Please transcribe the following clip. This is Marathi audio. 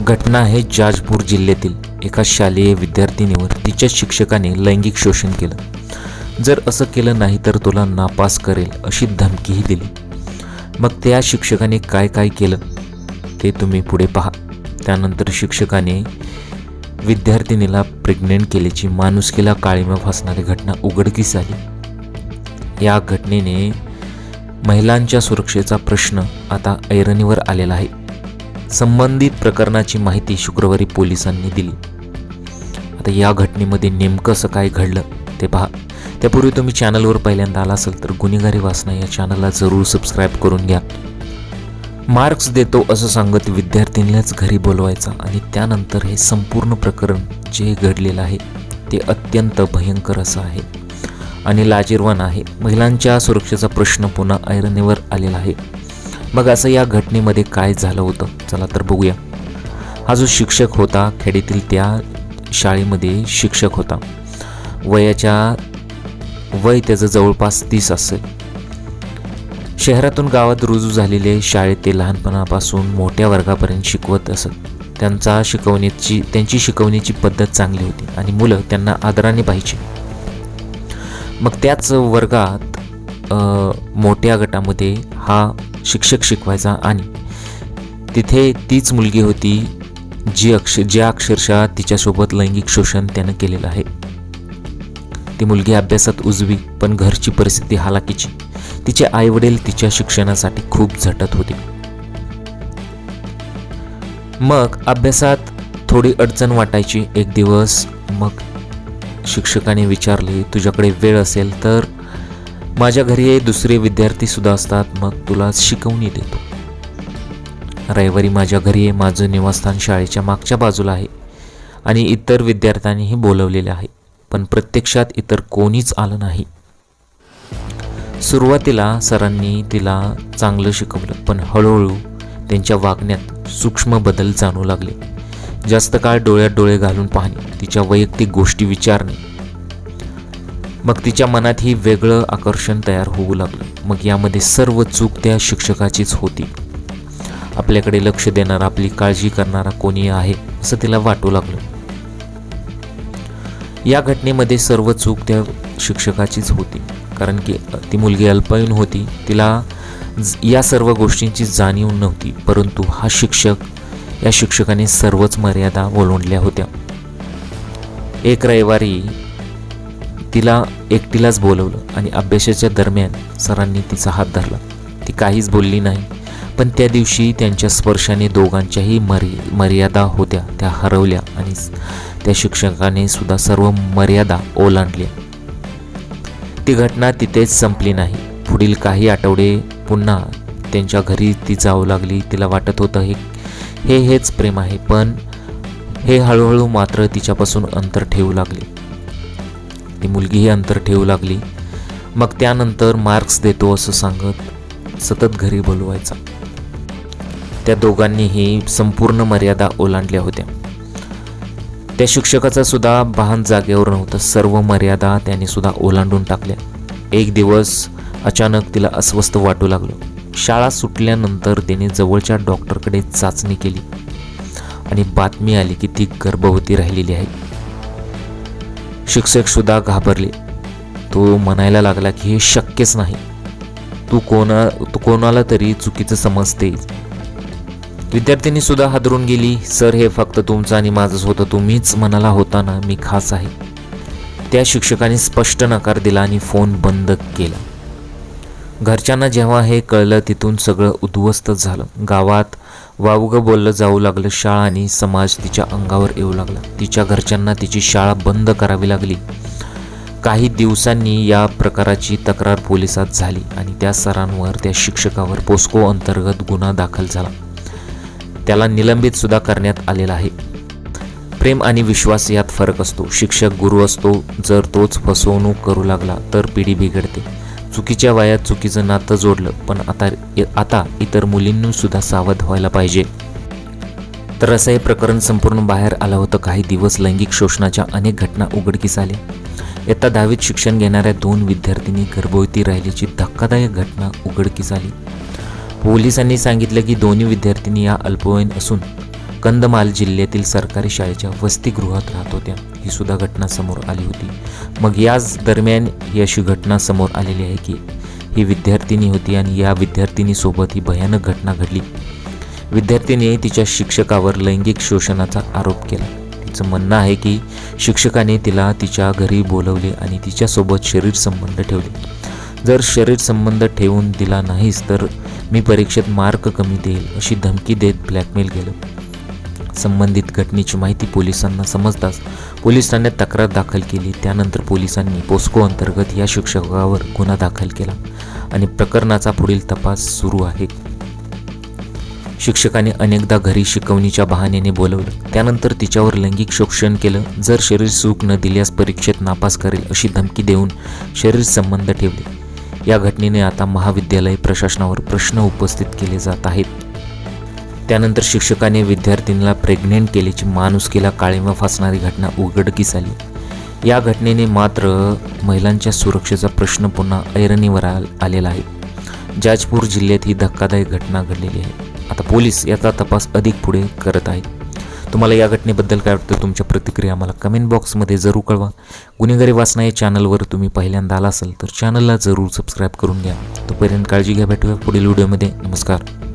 घटना आहे जाजपूर जिल्ह्यातील. एका शालेय विद्यार्थिनीवर तिच्या शिक्षकाने लैंगिक शोषण केलं. जर असं केलं नाही तर तुला नापास करेल अशी धमकीही दिली. मग त्या शिक्षकाने काय काय केलं? ते तुम्ही पुढे पहा. त्यानंतर शिक्षकाने विद्यार्थिनीला प्रेग्नेंट केल्याची माणुसकीला काळीमा फासणारी घटना उघडकीस आली. या घटनेने महिलांच्या सुरक्षेचा प्रश्न आता ऐरणीवर आलेला आहे. संबंधित प्रकरणाची माहिती शुक्रवारी पोलिसांनी दिली. आता या घटनेमध्ये नेमकं असं काय घडलं ते पहा. त्यापूर्वी तुम्ही चॅनलवर पहिल्यांदा आला असेल तर गुन्हेगारी वासना या चॅनलला जरूर सबस्क्राईब करून घ्या. मार्क्स देतो असं सांगत विद्यार्थिनीलाच घरी बोलवायचा आणि त्यानंतर हे संपूर्ण प्रकरण जे घडलेलं आहे ते अत्यंत भयंकर असं आहे आणि लाजीरवान आहे. महिलांच्या सुरक्षेचा प्रश्न पुन्हा ऐरणीवर आलेला आहे. मग असं या घटनेमध्ये काय झालं होतं? चला तर बघूया. हा जो शिक्षक होता खेड्यातील त्या शाळेमध्ये शिक्षक होता. वयाच्या वय त्याचं जवळपास तीस असेल. शहरातून गावात रुजू झालेले शाळेत ते लहानपणापासून मोठ्या वर्गापर्यंत शिकवत असत. त्यांचा शिकवण्याची त्यांची शिकवण्याची पद्धत चांगली होती आणि मुलं त्यांना आदराने पाहिजे मग त्याच वर्गात मोठ्या गटामध्ये हा शिक्षक शिकवायचा आणि तिथे तीच मुलगी होती जी अक्ष ज्या अक्षरशः तिच्यासोबत लैंगिक शोषण त्यानं केलेलं आहे. ती मुलगी अभ्यासात उजवी पण घरची परिस्थिती हालाकीची. तिचे आईवडील तिच्या शिक्षणासाठी खूप झटत होते. मग अभ्यासात थोडी अडचण वाटायची एक दिवस. मग शिक्षकाने विचारले तुझ्याकडे वेळ असेल तर माझ्या घरी दुसरे विद्यार्थीसुद्धा असतात मग तुला शिकवणी देतो. रविवारी माझ्या घरी आहे माझं निवासस्थान शाळेच्या मागच्या बाजूला आहे आणि इतर विद्यार्थ्यांनीही बोलवलेले आहे पण प्रत्यक्षात इतर कोणीच आलं नाही. सुरुवातीला सरांनी तिला चांगलं शिकवलं पण हळूहळू त्यांच्या वागण्यात सूक्ष्म बदल जाणू लागले. जास्त काळ डोळ्यात डोळे घालून पाहणे तिच्या वैयक्तिक गोष्टी विचारणे मग तिच्या मनातही वेगळं आकर्षण तयार होऊ लागलं. मग यामध्ये सर्व चूक त्या शिक्षकाचीच होती. आपल्याकडे लक्ष देणारा आपली काळजी करणारा कोणी आहे असं तिला वाटू लागलं. या घटनेमध्ये सर्व चूक त्या शिक्षकाचीच होती. कारण की ती मुलगी अल्पयीन होती. तिला ज- या सर्व गोष्टींची जाणीव नव्हती. परंतु हा शिक्षक या शिक्षकाने सर्वच मर्यादा ओलांडल्या होत्या. एक रविवारी तिला एकटीलाच बोलवलं आणि अभ्यासाच्या दरम्यान सरांनी तिचा हात धरला. ती काहीच बोलली नाही पण त्या दिवशी त्यांच्या स्पर्शाने दोघांच्याही मर्य मर्यादा होत्या त्या हरवल्या आणि त्या शिक्षकाने सुद्धा सर्व मर्यादा ओलांडल्या. ती घटना तिथेच संपली नाही. पुढील काही आठवडे पुन्हा त्यांच्या घरी ती जाऊ लागली. तिला वाटत होतं हे हे हेच प्रेम आहे पण हे हळूहळू मात्र तिच्यापासून अंतर ठेवू लागले. ती मुलगीही अंतर ठेवू लागली. मग त्यानंतर मार्क्स देतो असं सांगत सतत घरी बोलवायचा. त्या दोघांनीही संपूर्ण मर्यादा ओलांडल्या होत्या. त्या शिक्षकाचा सुद्धा भान जागेवर नव्हतं. सर्व मर्यादा त्याने सुद्धा ओलांडून टाकल्या. एक दिवस अचानक तिला अस्वस्थ वाटू लागलं. शाळा सुटल्यानंतर तिने जवळच्या डॉक्टरकडे चाचणी केली. आणि बातमी आली की ती गर्भवती राहिलेली आहे. शिक्षकसुद्धा घाबरले. तो म्हणायला लागला की हे शक्यच नाही. तू कोणा तू कोणाला तरी चुकीचं समजते. विद्यार्थ्यांनीसुद्धा सुद्धा हादरून गेली. सर हे फक्त तुमचं आणि माझंच होतं. तुम्हीच म्हणाला होता ना मी खास आहे. त्या शिक्षकाने स्पष्ट नकार दिला आणि फोन बंद केला. घरच्यांना जेव्हा हे कळलं तिथून सगळं उद्ध्वस्त झालं. गावात वावगं बोललं जाऊ लागलं शाळा आणि समाज तिच्या अंगावर येऊ लागला. तिच्या घरच्यांना तिची शाळा बंद करावी लागली. काही दिवसांनी या प्रकाराची तक्रार पोलिसात झाली आणि त्या सरांवर त्या शिक्षकावर पोस्को अंतर्गत गुन्हा दाखल झाला. त्याला निलंबित सुद्धा करण्यात आलेला आहे. प्रेम आणि विश्वास यात फरक असतो. शिक्षक गुरु असतो. जर तोच फसवणूक करू लागला तर पिढी बिघडते. चुकीच्या वयात चुकीचं नातं जोडलं पण आता आता इतर मुलींनीसुद्धा सावध व्हायला पाहिजे. तर असं हे प्रकरण संपूर्ण बाहेर आलं होतं. काही दिवस लैंगिक शोषणाच्या अनेक घटना उघडकीस आल्या. इयत्ता दहावीत शिक्षण घेणाऱ्या दोन विद्यार्थिनी गर्भवती राहिल्याची धक्कादायक घटना उघडकीस आली. पोलिसांनी सांगितलं की दोन्ही विद्यार्थिनी या अल्पवयीन असून कंदमाल जिल्ह्यातील सरकारी शाळेच्या वसतिगृहात राहत होत्या. ही सुद्धा घटना समोर आली होती. मग याच दरम्यान ही अशी घटना समोर आलेली आहे की ही विद्यार्थिनी होती आणि या विद्यार्थिनीसोबत ही भयानक घटना घडली. विद्यार्थिनीने तिच्या शिक्षकावर लैंगिक शोषणाचा आरोप केला. तिचं म्हणणं आहे की शिक्षकाने तिला तिच्या घरी बोलवले आणि तिच्यासोबत शरीर संबंध ठेवले. जर शरीर संबंध ठेवून दिला नाहीस तर मी परीक्षेत मार्क कमी देईल अशी धमकी देत ब्लॅकमेल केलं. संबंधित घटनेची माहिती पोलिसांना समजताच पोलीस ठाण्यात तक्रार दाखल केली. त्यानंतर पोलिसांनी पोस्को अंतर्गत या शिक्षकावर गुन्हा दाखल केला आणि प्रकरणाचा पुढील तपास सुरू आहे. शिक्षकाने अनेकदा घरी शिकवणीच्या बहाण्याने बोलवलं. त्यानंतर तिच्यावर लैंगिक शोषण केलं. जर शरीर सुख न दिल्यास परीक्षेत नापास करेल अशी धमकी देऊन शरीर संबंध ठेवले. या घटनेने आता महाविद्यालय प्रशासनावर प्रश्न उपस्थित केले जात आहेत. त्यानंतर शिक्षकाने विद्यार्थिनीला प्रेग्नेंट केल्याची माणुसकीला काळिमा फासणारी घटना उघडकीस आली. या घटनेने मात्र महिलांच्या सुरक्षेचा प्रश्न पुन्हा ऐरणीवर आलेला आहे. जाजपूर जिल्ह्यात ही धक्कादायक घटना घडलेली आहे. आता पोलीस याचा तपास अधिक पुढे करत आहेत. तुम्हाला या घटनेबद्दल काय वाटतं? तुमच्या प्रतिक्रिया आम्हाला कमेंट बॉक्समध्ये जरूर कळवा. गुन्हेगारी वाचना या चॅनलवर तुम्ही पहिल्यांदा आला असाल तर चॅनलला जरूर सबस्क्राईब करून घ्या. तोपर्यंत काळजी घ्या. भेटूया पुढील व्हिडिओमध्ये नमस्कार.